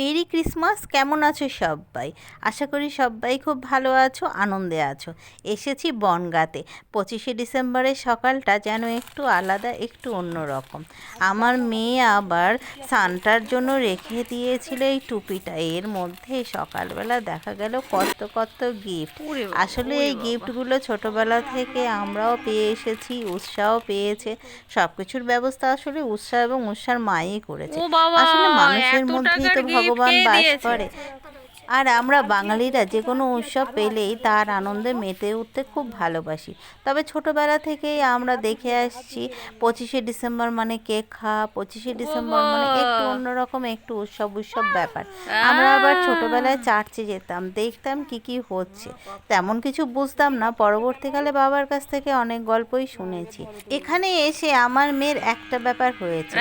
Merry Christmas কেমন আছো সবাই আশা করি সবাই খুব ভালো আছো আনন্দে আছো। এসেছি বনগাতে। পঁচিশে ডিসেম্বরের সকালটা যেন একটু আলাদা একটু অন্যরকম। আমার মেয়ে আবার সান্টার জন্য রেখে দিয়েছিল এই টুপিটা। এর মধ্যে সকালবেলা দেখা গেল কত কত গিফট আসলে এই গিফটগুলো ছোটবেলা থেকে আমরাও পেয়ে এসেছি উৎসাহ পেয়েছে। সব কিছুর ব্যবস্থা আসলে উৎসাহ এবং উৎসার মাই করেছে। আসলে মানুষের মধ্যেই তো ভগবান বাস করে। আর আমরা বাঙালিরা যে কোনো উৎসব পেলেই তার আনন্দে মেতে উঠতে খুব ভালোবাসি। তবে ছোটবেলা থেকেই আমরা দেখে আসছি পঁচিশে ডিসেম্বর মানে কেক খাওয়া পঁচিশে ডিসেম্বর মানে একটু অন্যরকম একটু উৎসব উৎসব ব্যাপার। আমরা আবার ছোটবেলায় চার্চে যেতাম দেখতাম কি কি হচ্ছে। তেমন কিছু বুঝতাম না পরবর্তীকালে বাবার কাছ থেকে অনেক গল্পই শুনেছি। এখানে এসে আমার মেয়ের একটা ব্যাপার হয়েছে?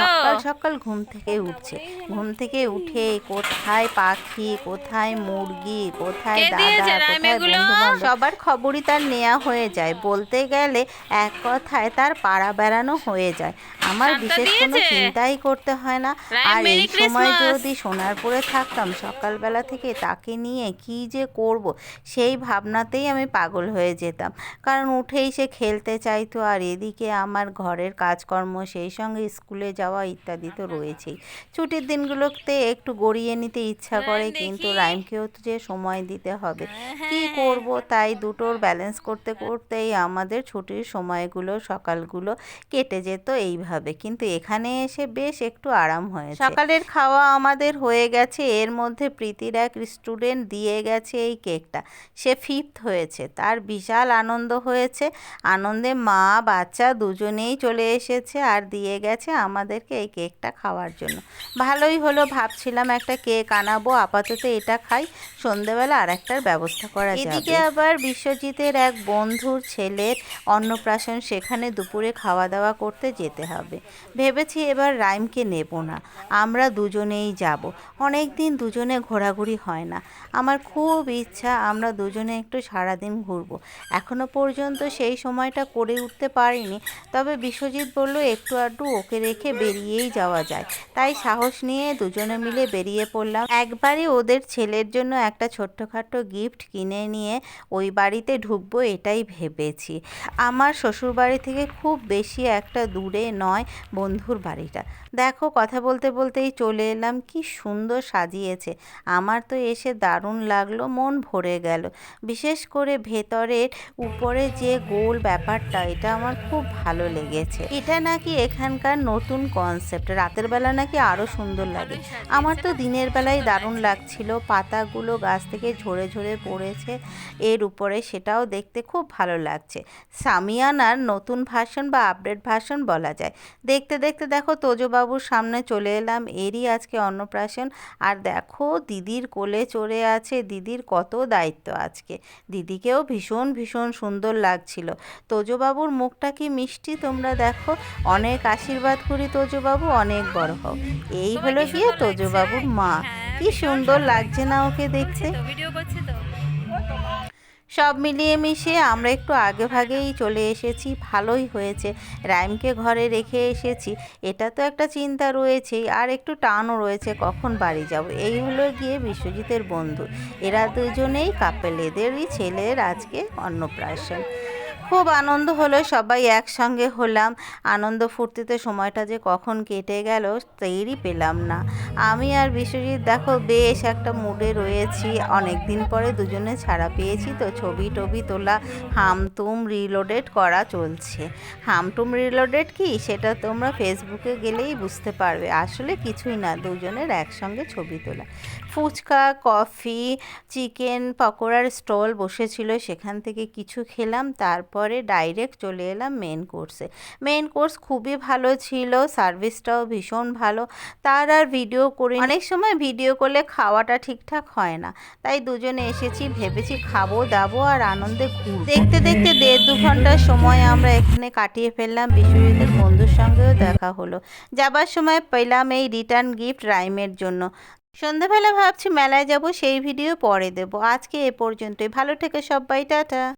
সকাল সকাল ঘুম থেকে উঠছে। ঘুম থেকে উঠে কোথায় পাখি কোথায় মুরগি কোথায় দাদা কোথায় বন্ধু সবার খবরই তার নেওয়া হয়ে যায়। বলতে গেলে এক কথায় তার পাড়া বেড়ানো হয়ে যায়। আমার বিশেষ কোনো চিন্তাই করতে হয় না। আর এই সময়। যদি সোনারপুরে থাকতাম সকালবেলা থেকে তাকে নিয়ে কি যে করব সেই ভাবনাতেই আমি পাগল হয়ে যেতাম। কারণ উঠেই সে খেলতে চাইতো আর এদিকে আমার ঘরের কাজকর্ম সেই সঙ্গে স্কুলে যাওয়া ইত্যাদি তো রয়েছেই। ছুটির দিনগুলোতে একটু গড়িয়ে নিতে ইচ্ছা করে হ্যাঁ, কিন্তু। রাইমকেও তো যে সময় দিতে হবে। হ্যাঁ, কি করব? তাই দুটোর ব্যালেন্স করতে করতেই আমাদের ছুটির সময়গুলো সকালগুলো কেটে যেত এইভাবে। কিন্তু এখানে এসে বেশ একটু আরাম হয়েছে। সকালের খাওয়া আমাদের হয়ে গেছে। এর মধ্যে প্রীতির এক স্টুডেন্ট দিয়ে গেছে এই কেকটা। সে ফিফথ হয়েছে। তার বিশাল আনন্দ হয়েছে। আনন্দে মা বাচ্চা দুজনেই চলে এসেছে আর দিয়ে গেছে আমাদেরকে এই কেকটা খাওয়ার জন্য। ভালোই হলো ভাবছিলাম একটা কেক আনাবো আপাতত এটা খাই। সন্ধেবেলা আর একটার ব্যবস্থা করা যাবে। এদিকে আবার বিশ্বজিতের এক বন্ধুর ছেলের অন্নপ্রাশন সেখানে দুপুরে খাওয়া দাওয়া করতে যেতে হবে। ভেবেছি এবার রাইমকে নেব না। আমরা দুজনেই যাব। অনেক দিন দুজনে ঘোরাঘুরি হয় না। আমার খুব ইচ্ছা আমরা দুজনে একটু সারাদিন ঘুরবো। এখনও পর্যন্ত সেই সময়টা করে উঠতে পারিনি। তবে বিশ্বজিৎ বলল, একটু আধটু ওকে রেখে বেরিয়েই যাওয়া যায়। তাই সাহস নিয়ে দুজনে মিলে বেরিয়ে পড়লাম। একবারই ওদের ছেলের জন্য একটা ছোট্টখাটো গিফট কিনে নিয়ে ওই বাড়িতে ঢুকবো, এটাই ভেবেছি। আমার শ্বশুরবাড়ি থেকে খুব বেশি একটা দূরে নয়। বন্ধুর বাড়িটা। দেখো, কথা বলতে বলতেই চলে এলাম। কি সুন্দর সাজিয়েছে। আমার তো এসে দারুণ লাগল, মন ভরে গেল। বিশেষ করে ভেতরের উপরে যে গোল ব্যাপারটা, এটা আমার খুব ভালো লেগেছে। এটা নাকি এখানকার নতুন কনসেপ্ট রাতের বেলা নাকি আরও সুন্দর লাগে। আমার তো দিনের বেলায় দারুণ লাগছিল। পাতাগুলো গাছ থেকে ঝরে ঝরে পড়েছে। এর উপরে সেটাও দেখতে খুব ভালো লাগছে। সামিয়ানার নতুন ভাষণ বা আপডেট ভাষণ বলা যায়। দেখতে দেখতে দেখো তোজবাবুর সামনে চলে এলাম এরই আজকে অন্নপ্রাশন আর দেখো দিদির কোলে চড়ে আছে দিদির কত দায়িত্ব আজকে দিদিকেও ভীষণ ভীষণ সুন্দর লাগছিল তোজবাবুর মুখটা কি মিষ্টি তোমরা দেখো অনেক আশীর্বাদ করি তোজবাবু অনেক বড় হও এই হলো গিয়ে। তোজবাবুর মা হ্যাঁ, কি সুন্দর লাগছে না ওকে দেখতে ভিডিও করছি তো সব মিলিয়ে মিশিয়ে আমরা একটু আগে ভাগেই চলে এসেছি, ভালোই হয়েছে। রাইমকে ঘরে রেখে এসেছি, এটা তো একটা চিন্তা রয়েছেই আর একটু টানও রয়েছে, কখন বাড়ি যাব? এই হলো গিয়ে বিশ্বজিতের বন্ধু। এরা দুজনেই কাপেল এদেরই ছেলের আজকে অন্নপ্রাশন। খুব আনন্দ হলো, সবাই একসঙ্গে হলাম। আনন্দ ফুর্তিতে সময়টা যে কখন কেটে গেল টেরই পেলাম না। আমি আর বিশ্বজিৎ দেখো বেশ একটা মুডে রয়েছি। অনেক দিন পরে দুজনে ছাড়া পেয়েছি তো, ছবি টবি তোলা, হামতুম রিলোডেড করা চলছে। হামটুম রিলোডেড কি? সেটা তোমরা ফেসবুকে গেলেই বুঝতে পারবে। আসলে কিছুই না, দুজনের একসঙ্গে ছবি তোলা। ফুচকা, কফি, চিকেন পকোড়ার স্টল বসেছিল, সেখান থেকে কিছু খেলাম, তারপরে ডাইরেক্ট চলে এলাম মেন কোর্সে মেন কোর্স খুবই ভালো ছিল সার্ভিসটাও ভীষণ ভালো। তার আর ভিডিও করে অনেক সময় ভিডিও করলে খাওয়াটা ঠিকঠাক হয় না। তাই দুজনে এসেছি, ভেবেছি খাব, দাবো আর আনন্দে ঘুর দেখতে দেখতে দেড় দু ঘণ্টার সময় আমরা এখানে কাটিয়ে ফেললাম, বিশ্বজিতের বন্ধুর সঙ্গেও দেখা হলো। যাবার সময় পেলাম এই রিটার্ন গিফট রাইমের জন্য। সন্ধেবেলা ভাবছি মেলায় যাব, সেই ভিডিও পরে দেব। আজকে এ পর্যন্তই। ভালো থেকে সবাই, টাটা।